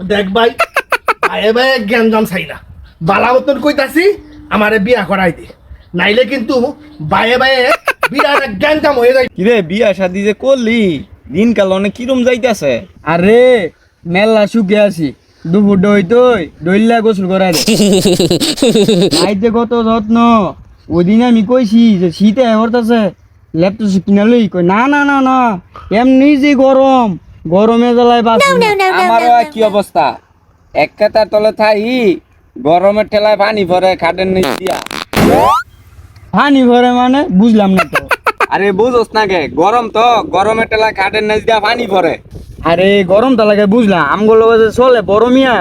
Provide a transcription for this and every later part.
দেখ ভাই ভাইয়ে ভাইয়ে জ্ঞান জাম চাই না বালা মতন কইতাছি আমারে বিয়া করাই দে। নাইলে কিন্তু ভাইয়ে ভাইয়ে বিরাট এক জ্ঞান জাম হয়ে যায় কিরে বিয়া শাদি যে করলি দিনকাল অনেক কিরম যাইতাছে। আরে মেলা শুকে আছি। দুপুর দই তৈ দইলা গোসল করাই দে। আইতে কত যত্ন। ওদিন আমি কইছি যে শীতে হরতাছে ল্যাপটপ কিনা লই কই না না না না এমনি যে গরম। গরমে জ্বালায় বাস আমারও কি অবস্থা? এক কাতার তলে থাই গরমের ঠেলায় পানি ভরে খাটের নিচ দিয়া। পানি ভরে মানে বুঝলাম না তো। আরে বুঝোস না কে গরম তো গরমের ঠেলায় খাটের নিচ দিয়া পানি ভরে। আরে গরম তো লাগে বুঝলাম। আমগুলো যে চলে বড় মিয়া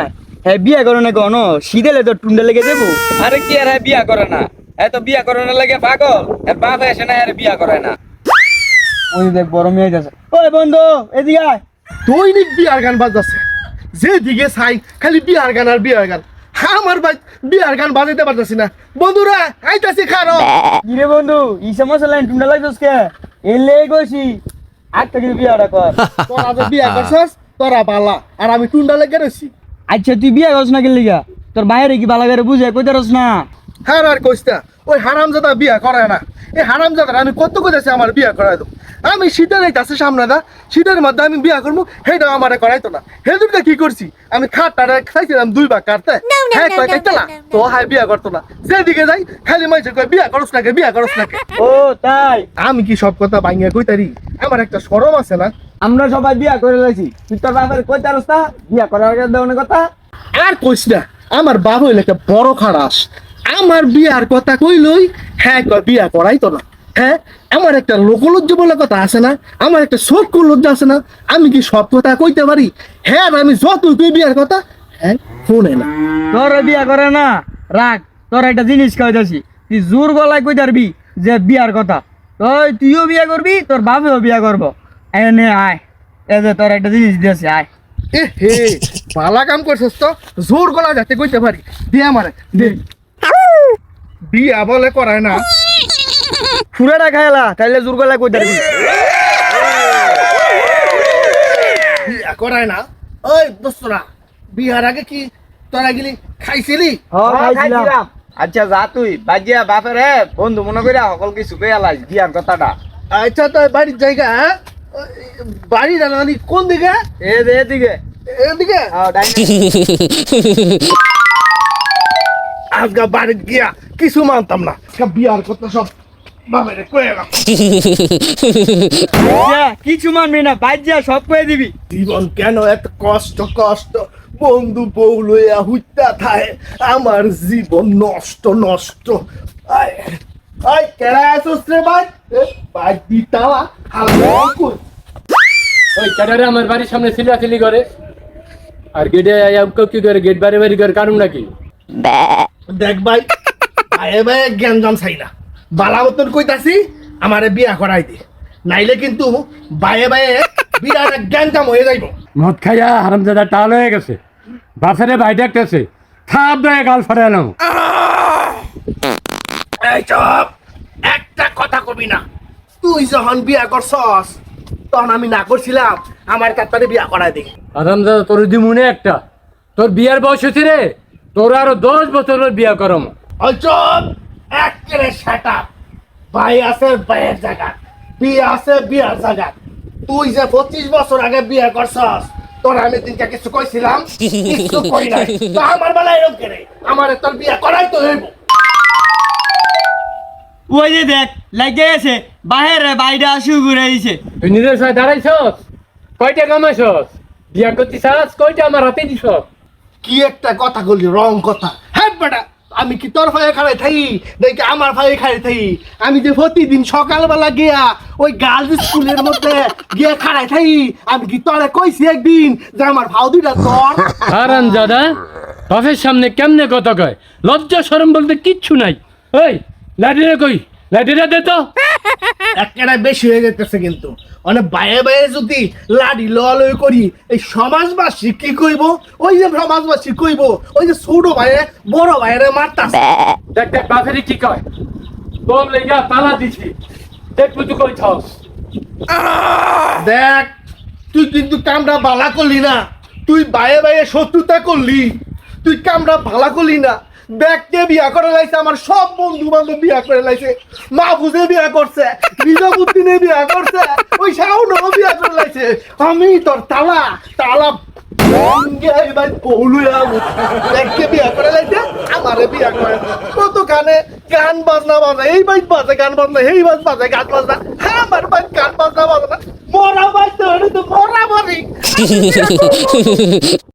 হ্যাঁ বিয়ে করে না কেন? শীতেলে তো টুন্ডে লেগে দেবো আরে কি আর হ্যাঁ বিয়া করে না? এ তো বিয়া করে না লাগে পাগল? এর বাপ এসে না এর বিয়া করে না। ওই দেখ বড় মেয়ে যাচ্ছে। ওই বন্ধু এদিকে আয়। দৈনিক বিয়ার গান বাজতেছে যেদিকে চাই খালি বিয়ার গান আর বিয়ার গান। আমার ভাই বিয়ার গান বাজাইতে পারতেছি না। বন্ধুরা আইতাছি খারো। কিরে বন্ধু ই সমস্যা লাইন টুন্ডা লাগছিস কে? এলে গেছি আর বিয়াটা কর। তোরা যে বিয়া করছস তোরা পালা আর আমি টুন্ডা লেগে রয়েছি আচ্ছা তুই বিয়া করছ না গা তোর বাইরে কি বালা করে বুঝে কইতে রস না? হ্যাঁ আর কইস্তা ওই হারামজাদা বিয়া করায় না। এই হারামজাদার আমি কত কইতাছি আমার বিয়া করাই দো আমি শীতের এই আইতাছে সামনে দা শীতের মধ্যে আমি বিয়া করব সেইটা আমারে করাইতো না। হেদুরটা কি করছি? আমি খাটটা খাইছিলাম দুই ভাগ কাটতে। হ্যাঁ কয় কাইতালা তো হাই বিয়া করতো না। যেদিকে যাই খালি মাইছে কয় বিয়া করস নাকি বিয়া করস নাকি? ও তাই। আমি কি সব কথা ভাঙিয়া কইতারি? আমার একটা সরম আছে না? আমরা সবাই বিয়া করে লাইছি। তুই তোর বাপের কইতে রস না বিয়া করার আগে দেওয়ার কথা। আর কইস না আমার বাবা হইলে একটা বড় খারাস। আমার বিয়ার কথা কইলই হ্যাঁ কয় বিয়া করাই তো না। হ্যাঁ আমার একটা লোকলজ্জ বলে কথা আছে না আমার একটা সত্য লজ্জা আছে না আমি কি সব কথা কইতে পারি? হ্যাঁ আমি যত তুই বিয়ার কথা হ্যাঁ শুনে না। তোর বিয়া করে না রাখ তোর একটা জিনিস কইতাছি তুই জোর গলায় কই পারবি যে বিয়ার কথা? তুই তুইও বিয়া করবি তোর বাপেও বিয়া করব। এনে আয় এ যে তোর একটা জিনিস দিয়েছে আয়। এ হে পালা কাম করছিস তো জোর গলা যাতে কইতে পারি। দিয়ে আমারে দে। বিয়া বলে করায় না। ফুরাটা খাইলা তাইলে জোর গলায় কই পারবি বিয়া করায় না। ওই দোস্তরা বিয়ার আগে কি তোরা গেলি খাইছিলি? খাইছিলাম। আচ্ছা যা তুই বাজিয়া বাপের হে বন্ধু মনে করে সকল কিছু পেয়ে আলাস বিয়ার কথাটা। আচ্ছা তো বাড়ির জায়গা হ্যাঁ? ওই, বাড়ির রানি কোন দিকে? এ দে এদিকে। এদিকে? হ্যাঁ, ডাইনে। বাড়ি গিয়া কিছু মানতাম না। সব বিয়ার কথা সব যা, কিছু মানবি না বাজ্যা সব কয়ে দিবি। জীবন কেন এত কষ্ট কষ্ট? বন্ধু বউ লইয়া হুইতা থায় আমার জীবন নষ্ট নষ্ট। আয় আয় কেডা আসছ রে ভাই ভাই দিতালা ওই ক্যাডারে আমার বাড়ির সামনে সিলাসিলি করে? আর গেটে কি করে গেট বাড়ি বাড়ি করে কারণ নাকি? দেখ ভাই ভাইয়ে ভাইয়ে জ্ঞান জাম চাই না বালা মতন কইতাছি আমারে বিয়া করাই দে। নাইলে কিন্তু ভাইয়ে ভাইয়ে বিরাট এক জ্ঞান জাম হয়ে যাইব। মদ খাইয়া হারামজাদা টাল হয়ে গেছে। বাসেরে ভাই দেখতেছে থাপ দেয় গাল ফাড়ে এলাম এই চপ একটা কথা কবি না। তুই যখন বিয়া করছস তখন আমি না করছিলাম আমার কাতারে বিয়া করাই দে। হারামজাদা তোর দিমুনে একটা। তোর বিয়ার বয়স হয়েছে রে তোর আরও দশ বছরের বিয়া করম। চপ একেবারে সেট ভাই আছে ভাইয়ের জায়গা বিয়ে আছে বিয়ার জায়গা। তুই যে পঁচিশ বছর আগে বিয়ে করছস তোর আমি দিনকে কিছু কইছিলাম কিছু কই নাই। তো আমার বেলায় এরকম কেন? আমার তোর বিয়ে করাই তো হইব। ওই যে দেখ লাগে আছে বাহিরে বাইরে আসু ঘুরে দিছে তুই নিজের সাথে দাঁড়াইছস? কয়টা কামাইছস বিয়া করতে চাস কয়টা আমার হাতে দিছস? কি একটা কথা বললি রং কথা। হ্যাঁ বেটা আমি কি তোর ভাইয়ে খাড়াই থাই? দেখি আমার ভাইয়ে খাড়াই থাই? আমি যে প্রতিদিন সকালবেলা গিয়া ওই গার্লস স্কুলের মধ্যে গিয়া খাড়াই থাই আমি কি তোরে কইছি একদিন যে আমার ভাও দুইটা তোর? দাদা বাপের সামনে কেমনে কথা কয়? লজ্জা শরম বলতে কিচ্ছু নাই। ওই লাঠিরে কই? লাঠিটা দে তো। একেবারে বেশি হয়ে যেতেছে কিন্তু। অনেক বাইরে বাইরে যদি লাডি লয় করি এই সমাজবাসী কি কইব? ওই যে সমাজবাসী কইব ওই যে ছোট ভাইয়ে বড় ভাইরে মারতাছে। দেখ দেখ বাপেরে কি কয়? তোর লেগা তালা দিছি। দেখ তুই কই থাস। দেখ তুই কিন্তু কামটা বালা করলি না। তুই বায়ে বায়ে শত্রুতা করলি। তুই কামরা ভালা করলি না। ব্যাগকে বিয়া করে লাইছে, আমার সব বন্ধু বান্ধব বিয়া করে লাইছে। মাহফুজে বিয়া করছে, নিজামুদ্দিনে বিয়া করছে, ওই শাওনও বিয়া করে লাইছে। আমি তোর তালা তালা কানে গান বাজনা বাজে এই বাইক বাজে গান বাজনা এই বাজ বাজে গান বাজনা। হ্যাঁ আমার বাইক বাজনা বাজনা। মরা বাইক তো মরি।